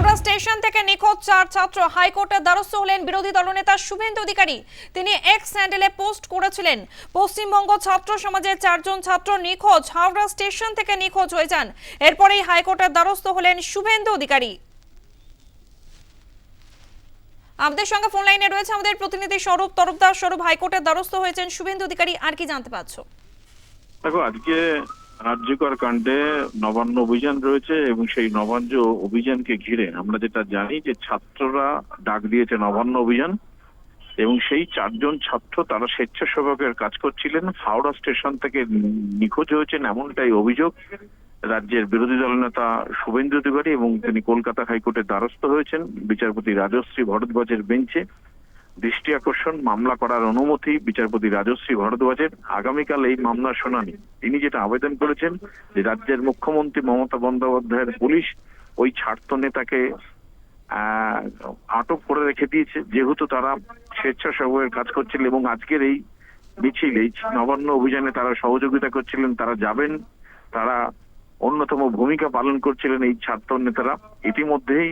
Howrah station থেকে নিখোঁজ চার ছাত্র হাইকোর্টের দ্বারস্থ হলেন বিরোধী দলনেতা শুভেন্দু অধিকারী। তিনি এক্স স্যান্ডেলে পোস্ট করেছিলেন। পশ্চিমবঙ্গ ছাত্র সমাজের চারজন ছাত্র নিখোঁজ হাওড়া স্টেশন থেকে নিখোঁজ হয়ে যান। এরপরেই হাইকোর্টের দ্বারস্থ হলেন শুভেন্দু অধিকারী। আমাদের সঙ্গে ফোন লাইনে রয়েছে আমাদের প্রতিনিধি স্বরূপ তরফদার স্বরূপ হাইকোর্টের দ্বারস্থ হয়েছেন শুভেন্দু অধিকারী। আর কি জানতে পারছ? দেখো, আজকে রাজ্যকর কাণ্ডে নবান্ন অভিযান রয়েছে এবং সেই নবান্ন অভিযানকে ঘিরে আমরা যেটা জানি যে ছাত্ররা ডাক দিয়েছে নবান্ন অভিযান এবং সেই চারজন ছাত্র তারা স্বেচ্ছাসেবকের কাজ করছিলেন। হাওড়া স্টেশন থেকে নিখোঁজ হয়েছেন এমনটাই অভিযোগ। রাজ্যের বিরোধী দলনেতা শুভেন্দু অধিকারী এবং তিনি কলকাতা হাইকোর্টের দ্বারস্থ হয়েছেন। বিচারপতি রাজশ্রী ভরদ্বাজের বেঞ্চে দৃষ্টি আকর্ষণ, মামলা করার অনুমতি, বিচারপতি রাজশ্রী ভরদ্বাজের আগামীকাল এই মামলার শুনানি। তিনি যেটা আবেদন করেছেন যে রাজ্যের মুখ্যমন্ত্রী মমতা বন্দ্যোপাধ্যায়ের পুলিশ ওই ছাত্র নেতাকে আটক করে রেখে দিয়েছে। যেহেতু তারা স্বেচ্ছাসেবকের কাজ করছিল এবং আজকের এই মিছিল, এই নবান্ন অভিযানে তারা সহযোগিতা করছিলেন, তারা যাবেন, তারা অন্যতম ভূমিকা পালন করছিলেন এই ছাত্র নেতারা। ইতিমধ্যেই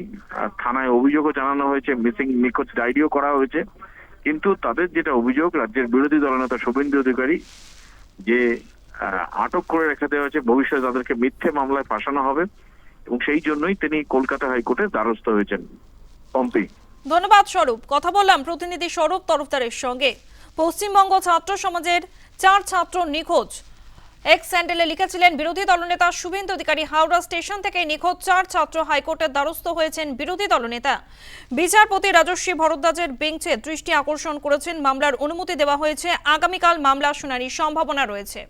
থানায় অভিযোগও জানানো হয়েছে, মিসিং নিখোঁজ ডায়েরিও করা হয়েছে। কিন্তু তাদের যেটা অভিযোগ, রাজ্যের বিরোধী দলনেতা শুভেন্দু অধিকারী, যে আটক করে রেখে দেওয়া হয়েছে, ভবিষ্যতে তাদেরকে মিথ্যে মামলায় ফাঁসানো হবে এবং সেই জন্যই তিনি কলকাতা হাইকোর্টের দ্বারস্থ হয়েছেন। পম্পি। ধন্যবাদ, স্বরূপ। কথা বললাম প্রতিনিধি স্বরূপ তরফদারের সঙ্গে। পশ্চিমবঙ্গ ছাত্র সমাজের চার ছাত্র নিখোঁজ। এক স্যান্ডেলে লিখেছিলেন, বিরোধী দলনেতা শুভেন্দু অধিকারী হাওড়া স্টেশন থেকে নিখোঁজ চার ছাত্র হাইকোর্টের দ্বারস্থ হয়েছেন বিরোধী দলনেতা। বিচারপতি রাজস্বী ভরদ্বাজের বেঞ্চে দৃষ্টি আকর্ষণ করেছেন, মামলার অনুমতি দেওয়া হয়েছে। আগামীকাল মামলা শুনানির সম্ভাবনা রয়েছে।